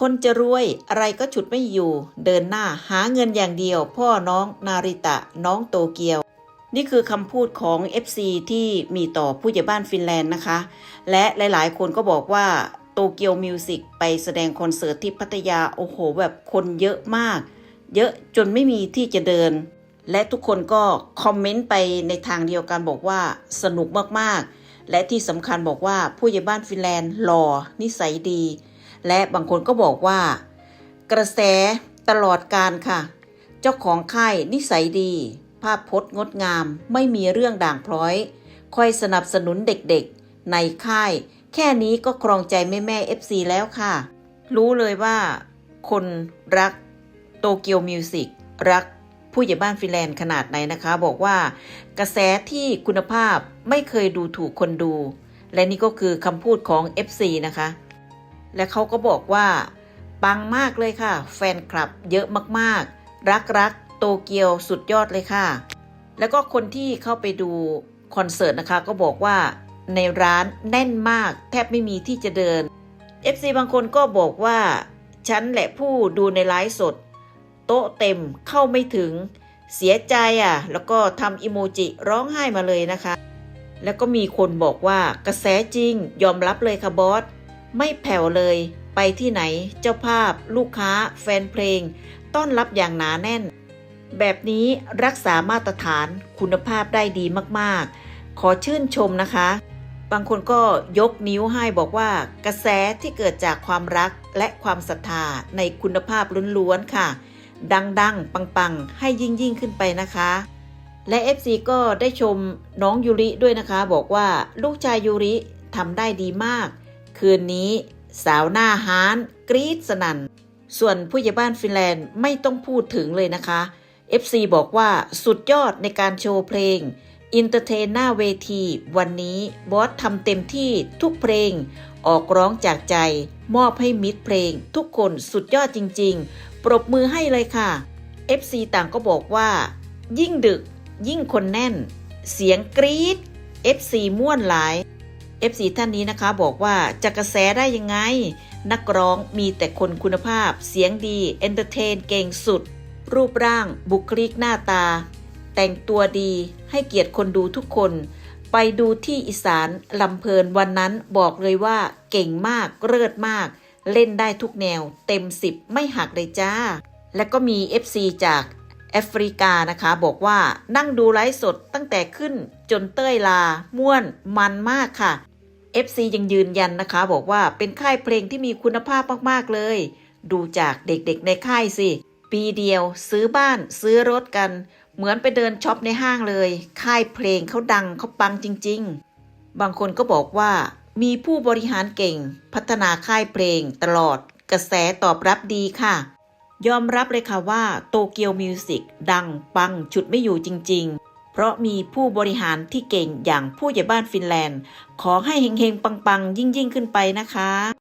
คนจะรวยอะไรก็ฉุดไม่อยู่ เดินหน้าหาเงินอย่างเดียว พ่อน้องนาริตะน้องโตเกียว นี่คือคำพูดของ FC ที่มีต่อผู้ใหญ่บ้านฟินแลนด์นะคะ และหลายๆ คนก็บอกว่าโตเกียวมิวสิกไปแสดงคอนเสิร์ตที่พัทยาโอ้โหแบบคนเยอะมาก เยอะจนไม่มีที่จะเดิน และทุกคนก็คอมเมนต์ไปในทางเดียวกันบอกว่าสนุกมากๆ และที่สำคัญบอกว่าผู้ใหญ่บ้านฟินแลนด์หล่อนิสัยดี และบางคนก็บอกว่า กระแสตลอดการค่ะ เจ้าของค่ายนิสัยดี ภาพพจน์งดงาม ไม่มีเรื่องด่างพร้อย คอยสนับสนุนเด็กๆ ในค่าย แค่นี้ก็ครองใจแม่แม่ๆ FC แล้วค่ะ รู้เลยว่า คนรักโตเกียวมิวสิกรักผู้ใหญ่บ้านฟินแลนด์ขนาดไหนนะคะ บอกว่ากระแสที่คุณภาพไม่เคยดูถูกคนดู และนี่ก็คือคำพูดของ FC นะคะ และเขาก็บอกว่า ปังมากเลยค่ะ แฟนคลับเยอะมากๆ รักรักโตเกียวสุดยอดเลยค่ะ แล้วก็คนที่เข้าไปดูคอนเสิร์ตนะคะก็บอกว่าในร้านแน่นมาก แทบไม่มีที่จะเดิน FC บางคนก็บอกว่า ฉันแหละผู้ดูในไลฟ์สด โต๊ะเต็มเข้าไม่ถึง เสียใจอะ แล้วก็ทำอิโมจิร้องไห้มาเลยนะคะ แล้วก็มีคนบอกว่ากระแสจริงยอมรับเลยค่ะบอส ไม่แผ่วเลย ไปที่ไหน เจ้าภาพ ลูกค้า แฟนเพลง ต้อนรับอย่างหนาแน่น แบบนี้รักษามาตรฐานคุณภาพได้ดีมากๆ ขอชื่นชมนะคะ บางคนก็ยกนิ้วให้บอกว่า กระแสที่เกิดจากความรักและความศรัทธาในคุณภาพล้วนๆค่ะ ดังๆ ปังๆ ให้ยิ่งยิ่งๆขึ้นไปนะคะและ FC ก็ได้ชมน้องยูริด้วยนะคะ บอกว่าลูกชายยูริทำได้ดีมาก คืนนี้สาวหน้าฮานกรีดสนั่น ส่วนผู้ใหญ่บ้านฟินแลนด์ไม่ต้องพูดถึงเลยนะคะ FC บอกว่าสุดยอดในการโชว์เพลงอินเตอร์เทนหน้าเวที วันนี้บอสทำเต็มที่ทุกเพลง ออกร้องจากใจ มอบให้มิตรเพลง ทุกคนสุดยอดจริง ๆ ปรบมือให้เลยค่ะ FC ต่างก็บอกว่า ยิ่งดึกยิ่งคนแน่น เสียงกรีด FC ม่วนหลาย FC ท่านนี้นะคะบอกว่าจะกระแสได้ยังไง นักร้องมีแต่คนคุณภาพ เสียงดีเอนเตอร์เทนเก่งสุด รูปร่างบุคลิกหน้าตา แต่งตัวดีให้เกียรติคนดูทุกคน ไปดูที่อีสานลำเพลินวันนั้นบอกเลยว่า เก่งมากเลิศมาก เล่นได้ทุกแนว เต็มสิบไม่หักเลยจ้า และก็มี FC จากแอฟริกานะคะบอกว่านั่งดูไลฟ์สดตั้งแต่ขึ้นจนเต้ยลา ม่วนมันมากค่ะ FC ยังยืนยันนะคะ บอกว่าเป็นค่ายเพลงที่มีคุณภาพมากๆเลย ดูจากเด็กๆในค่ายสิ ปีเดียวซื้อบ้านซื้อรถกัน เหมือนไปเดินช็อปในห้างเลย ค่ายเพลงเขาดังเขาปังจริง ๆ บางคนก็บอกว่า มีผู้บริหารเก่ง พัฒนาค่ายเพลงตลอด กระแสตอบรับดีค่ะ ยอมรับเลยค่ะว่าโตเกียวมิวสิกดังปังฉุดไม่อยู่จริง ๆ เพราะมีผู้บริหารที่เก่งอย่างผู้ใหญ่บ้านฟินแลนด์ ขอให้เฮงๆ ปังๆ ยิ่งๆ ขึ้นไปนะคะ